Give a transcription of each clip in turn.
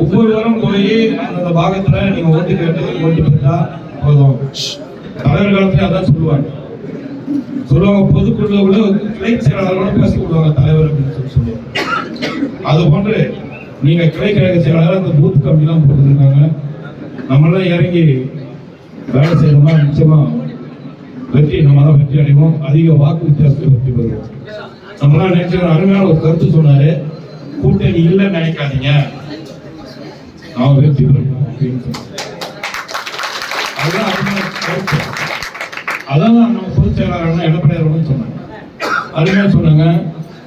ஒவ்வொருவரும் போய் அந்த பாகத்துல நீங்க ஓட்டு கேட்டு ஓட்டு பெற்றா போதும். தலைவர் காலத்துல அதான் சொல்லுவாங்க. சொல்லுவாங்க பொதுக்குழுல கூட கிளை செயலாளரோட பேசி விடுவாங்க தலைவர் அப்படின்னு சொல்லி சொல்லுவாங்க. அது போன்று நீங்க கிளை கழக செயலாளர் அந்த பூத் கமிட்டிலாம் போட்டுருக்காங்க நம்மளாம் இறங்கி வேலை செய்யணுமா நிச்சயமா வெற்றி நம்ம தான் வெற்றி அடைவோம். அதிக வாக்கு வித்தியாசத்தை வெற்றி பெறுவோம். நம்மளாம் நினைச்சு அருமையான ஒரு கருத்து சொன்னாரு. கூட்டணி இல்லைன்னு நினைக்காதீங்க. நாம வெற்றி பெறுவோம் அதுதான் அதான் நம்ம பொதுச் செயலாளர் எடப்பாடியார் சொன்னாங்க. அருமையா சொன்னாங்க.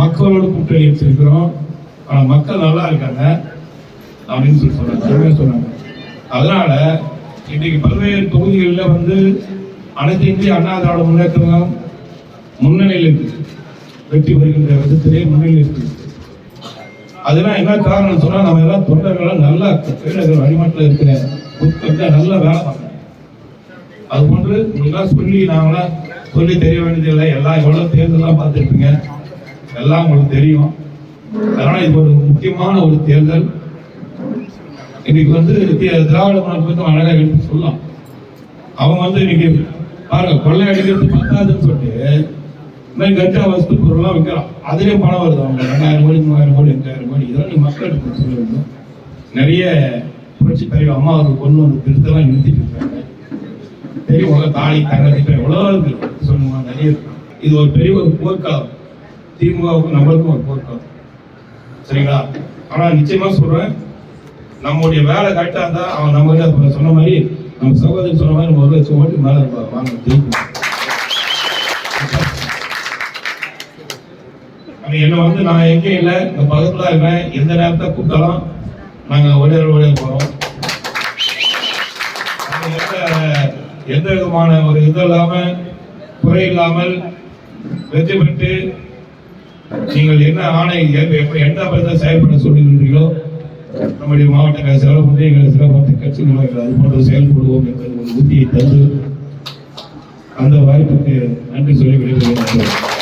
மக்களோட கூட்டணி வச்சிருக்கிறோம் ஆனால் மக்கள் நல்லா இருக்காங்க அப்படின்னு சொல்லி சொன்னாங்க. அருமையா சொன்னாங்க. அதனால இன்னைக்கு பல்வேறு தொகுதிகளில் வந்து அனைத்து இந்திய அண்ணா திராவிட முன்னேற்றம் முன்னணியில் இருக்கு வெற்றி பெறுகின்ற விதத்திலே முன்னணியில் இருக்கு அதெல்லாம் என்ன காரணம் சொன்னா நம்ம எல்லாம் தொண்டர்கள் நல்லா தொழிலர்கள் வழிமட்டில் இருக்கிற புத்தக நல்ல வேலை பார்க்கணும். அது போன்று உங்களுக்கெல்லாம் சொல்லி நாங்களாம் சொல்லி தெரிய வேண்டியதில்லை எல்லாம் எவ்வளவு தேர்தலாம் பார்த்துருப்பீங்க. எல்லாம் உங்களுக்கு தெரியும். அதனால இது ஒரு முக்கியமான ஒரு தேர்தல். இன்னைக்கு வந்து திராவிட திராவிட முன்னேற்றம் அழகாக எடுத்து சொல்லலாம். அவங்க வந்து இன்னைக்கு பாருங்க கொள்ளை அடிக்கிறது பத்தாதுன்னு சொல்லிட்டு மாதிரி கஞ்சா வஸ்து பொருள்லாம் விற்கிறான். அதுலயே பணம் வருது அவங்க ரெண்டாயிரம் கோடி மூவாயிரம் கோடி எட்டாயிரம் கோடி. இதெல்லாம் நீ மக்களுக்கு சொல்ல வேண்டும். நிறைய புரட்சி தலைவர் அம்மா அவர்கள் கொண்டு வந்து திருத்தெல்லாம் நிறுத்திட்டு இருக்காங்க. பெரிய உலக தாலி தங்கத்திட்ட எவ்வளோ இருக்கு சொல்லுவாங்க நிறைய இருக்கு. இது ஒரு பெரிய ஒரு போர்க்காலம் திமுகவுக்கும் நம்மளுக்கும் ஒரு போர்க்காலம் சரிங்களா? ஆனால் நிச்சயமாக சொல்கிறேன் நம்முடைய வேலை கரெக்டாக இருந்தால் அவன் நம்ம சொன்ன மாதிரி நம்ம சகோதரி சொன்ன மாதிரி நம்ம ஒரு லட்சம் ஓட்டு மேலே வாங்க ஜெயிக்கணும் ஆனா என்ன வந்து நான் எங்கேயும் இல்லை இந்த பக்கத்தில் இருக்கேன். எந்த நேரத்தில் கூப்பிட்டாலும் நாங்கள் ஓடியார ஓடியார போகிறோம் எந்த- விதமான ஒரு இது இல்லாமல் குறை இல்லாமல் வெற்றி பெற்று நீங்கள் என்ன ஆணை எப்ப- எந்த படத்தை செயல்பட சொல்லுகின்றீர்களோ நம்முடைய மாவட்ட சிறப்பு செயலாளர் எங்களை கழக கட்சி நிலைகள் அது போன்று செயல்படுவோம் என்ற ஒரு உத்தியை தந்து அந்த வாய்ப்புக்கு நன்றி சொல்லி விடைபெறுகிறேன்.